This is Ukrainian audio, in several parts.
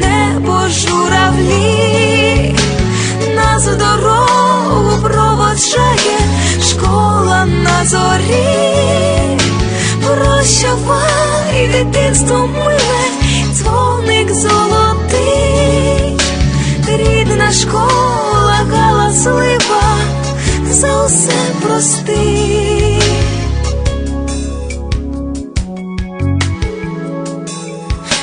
небо журавлі, нас в проводжає школа на зорі. Прощавай, дитинство миле, дзвоник золотий, рідна школа галаслива, за усе прости.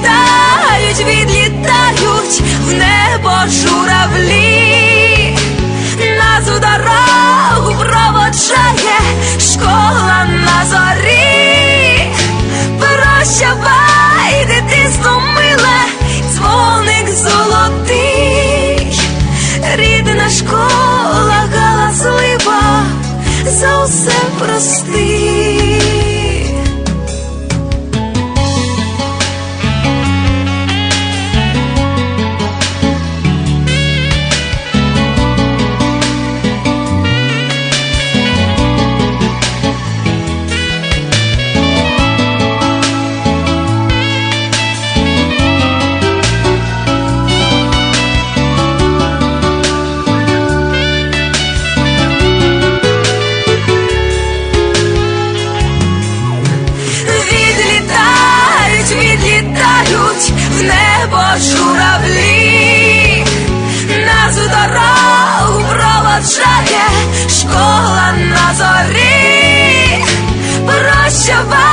Відлітають, відлітають в небо журавлі, дорогу проводжає школа на зорі. Прощавай,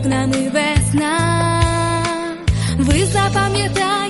вікнами весна. Ви запам'ятайте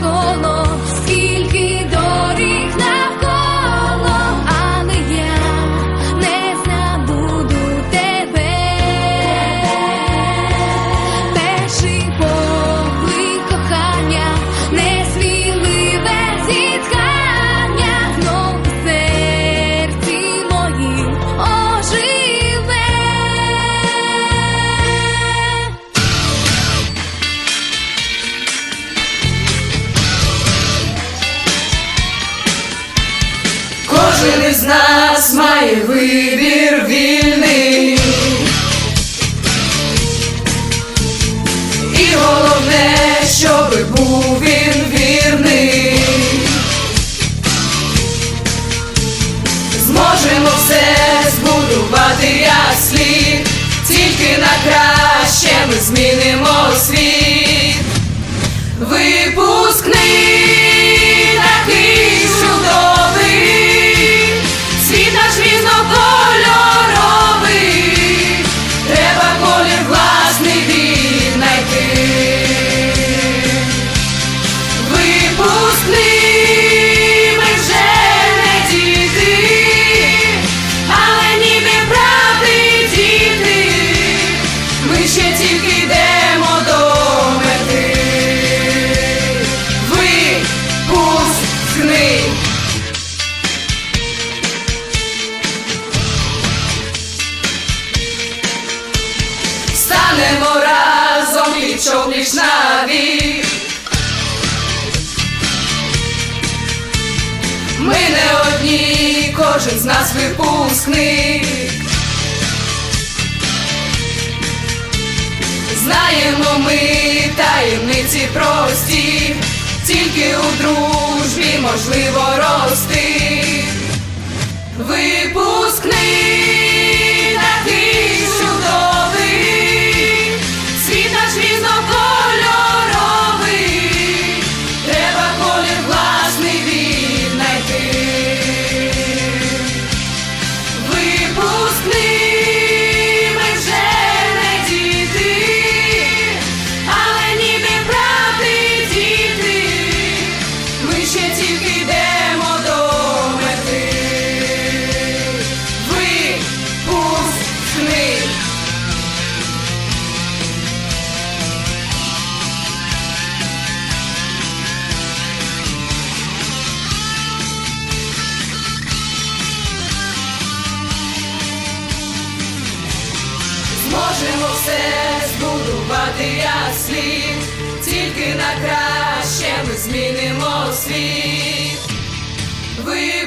como нас має вибір вільний. І головне, щоб був він. ми не одні, кожен з нас випускник. Знаємо ми таємниці прості, тільки у дружбі можливо рости. Випускник me. краще ми змінимо світ. Ви